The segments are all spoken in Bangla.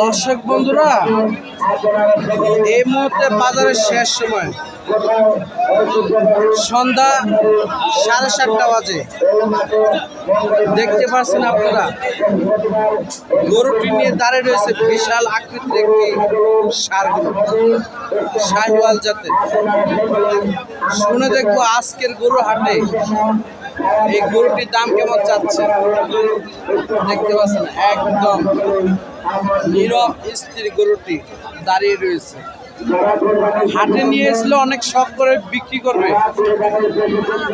দর্শক বন্ধুরা, এই মুহূর্তে বাজারের শেষ সময়। সন্ধ্যা সাড়ে সাতটা বাজে। দেখতে পাচ্ছেন আপনারা, গরুটি নিয়ে দাঁড়িয়ে রয়েছে বিশাল আকৃতির একটি সার শাহিওয়াল জাতের। শুনে দেখব আজকের গরু হাটে এই গরুটির দাম কেমন চাচ্ছে? দেখতে পাচ্ছেন, একদম নীরব স্থির গরুটি দাঁড়িয়ে রয়েছে। হাটে নিয়ে এসলে অনেক শখ করে বিক্রি করবে।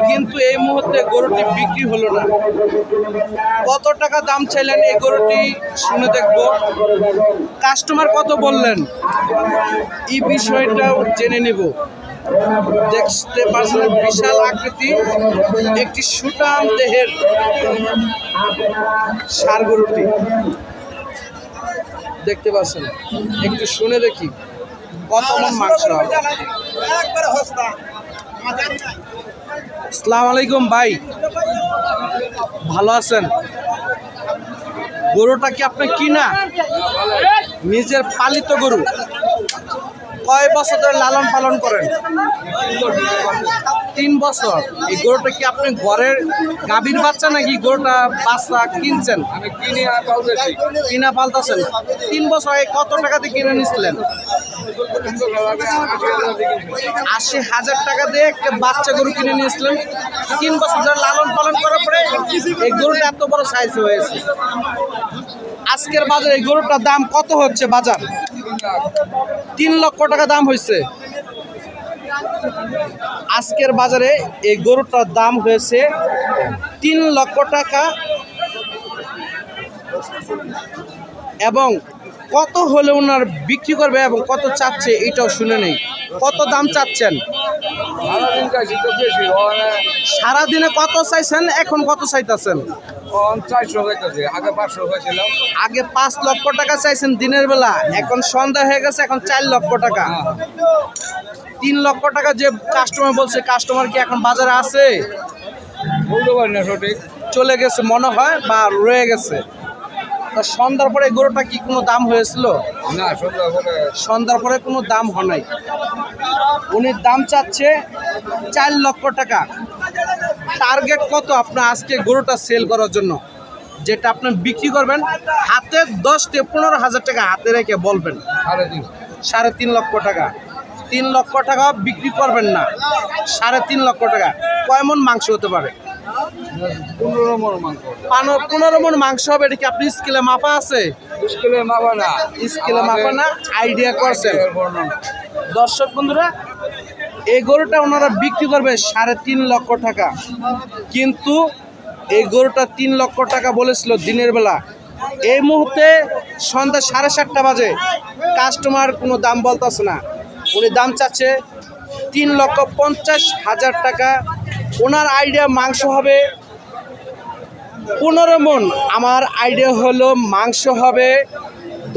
কিন্তু এই মুহূর্তে গরুটি বিক্রি হলো না। কত টাকা দাম চাইলেন এই গরুটি? শুনে দেখব। কাস্টমার কত বললেন? এই বিষয়টাও জেনে নেব। দেখতে পাচ্ছেন বিশাল আকৃতি একটি সুটাম দেহের সার গরুটি। দেখতে পাচ্ছেন একটু শুনে দেখি কত মন মাংস আসসালামু আলাইকুম ভাই। ভালো আছেন? গরুটা কি আপনি কিনা? নিজের পালিত গরু। কয় বছর ধরে লালন পালন করেন। তিন বছর। এই গরুটা কি আপনি ঘরের গাভীর বাচ্চা নাকি গরুটা বাচ্চা কিনছেন? কিনে পালতাছেন। তিন বছর আগে কত টাকা দিয়ে কিনে নিছিলেন? আশি হাজার টাকা দিয়ে একটা বাচ্চা গরু কিনে নিয়েছিলেন। তিন বছর ধরে লালন পালন করার পরে এই গরুটা এত বড় সাইজ হয়েছে। আজকের বাজারে এই গরুটার দাম কত হচ্ছে বাজার? তিন লক্ষ টাকা দাম হয়েছে। আজকের বাজারে এই গরুটার দাম হয়েছে তিন লক্ষ টাকা। এবং কত হলে ওনার বিক্রি করবে এবং কত চাচ্ছে এটাও শুনে নেই। কত দাম চাচ্ছেন? সারাদিন কত চাইছেন? এখন কত চাইতেছেন? আগে পাঁচ লক্ষ টাকা চাইছেন দিনের বেলা এখন সন্ধ্যা হয়ে গেছে এখন চার লক্ষ টাকা। তিন লক্ষ টাকা যে কাস্টমার বলছে কাস্টমার কি এখন বাজারে আছে? সঠিক। চলে গেছে মনে হয় বা রয়ে গেছে। তা সন্ধ্যার পরে গরুটা কি কোনো দাম হয়েছিল? না সন্ধ্যার পরে কোনো দাম হয় নাই। উনি দাম চাচ্ছে চার লক্ষ টাকা। টার্গেট কত আপনার আজকে গরুটা সেল করার জন্য? যেটা আপনি বিক্রি করবেন হাতে দশ থেকে পনেরো হাজার টাকা হাতে রেখে বলবেন। সাড়ে তিন। লক্ষ টাকা। তিন লক্ষ টাকা বিক্রি করবেন না। সাড়ে তিন লক্ষ টাকা। কয় মন মাংস হতে পারে? পনেরো মন মাংস। পনেরো মন মাংস হবে এটা কি আপনি স্কেলে মাপা আছে? স্কুলে মাপা না। স্কেলে মাপা না আইডিয়া করছেন। দর্শক বন্ধুরা এই গরুটা ওনারা বিক্রি করবে সাড়ে তিন লক্ষ টাকা। কিন্তু এই গরুটা তিন লক্ষ টাকা বলেছিল দিনের বেলা। এই মুহূর্তে সন্ধ্যা সাড়ে সাতটা বাজে। কাস্টমার কোনো দাম বলতেছে না। উনি দাম চাচ্ছে তিন লক্ষ পঞ্চাশ হাজার টাকা। ওনার আইডিয়া মাংস হবে পনেরো মন আমার আইডিয়া হলো মাংস হবে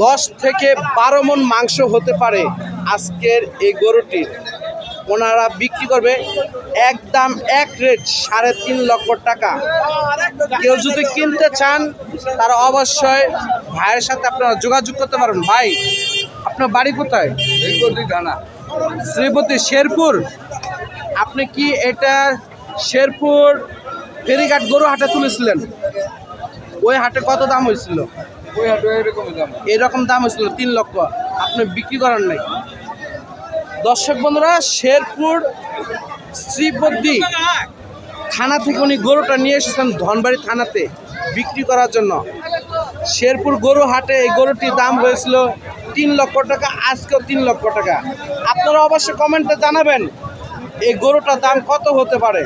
দশ থেকে বারো মন মাংস হতে পারে আজকের এই গরুটির। ওনারা বিক্রি করবে একদম এক রেট সাড়ে তিন লক্ষ টাকা। কেউ যদি কিনতে চান তারা অবশ্যই ভাইয়ের সাথে আপনারা যোগাযোগ করতে পারেন। ভাই আপনার বাড়ি কোথায়? শ্রীপতি শেরপুর। আপনি কি এটা শেরপুর ফেরিঘাট গরু হাটে তুলেছিলেন? ওই হাটে কত দাম হয়েছিল? ওই হাটে এরকমই দাম। এরকম দাম হয়েছিল তিন লক্ষ। আপনি বিক্রি করার নাই? দর্শক বন্ধুরা, শেরপুর শ্রীপদ্দি থানা থেকে উনি গরুটা নিয়ে এসেছেন ধনবাড়ি থানাতে বিক্রি করার জন্য। শেরপুর গরু হাটে এই গরুটির দাম হয়েছিল তিন লক্ষ টাকা, আজকেও তিন লক্ষ টাকা। আপনারা অবশ্যই কমেন্টে জানাবেন, এই গরুটার দাম কত হতে পারে।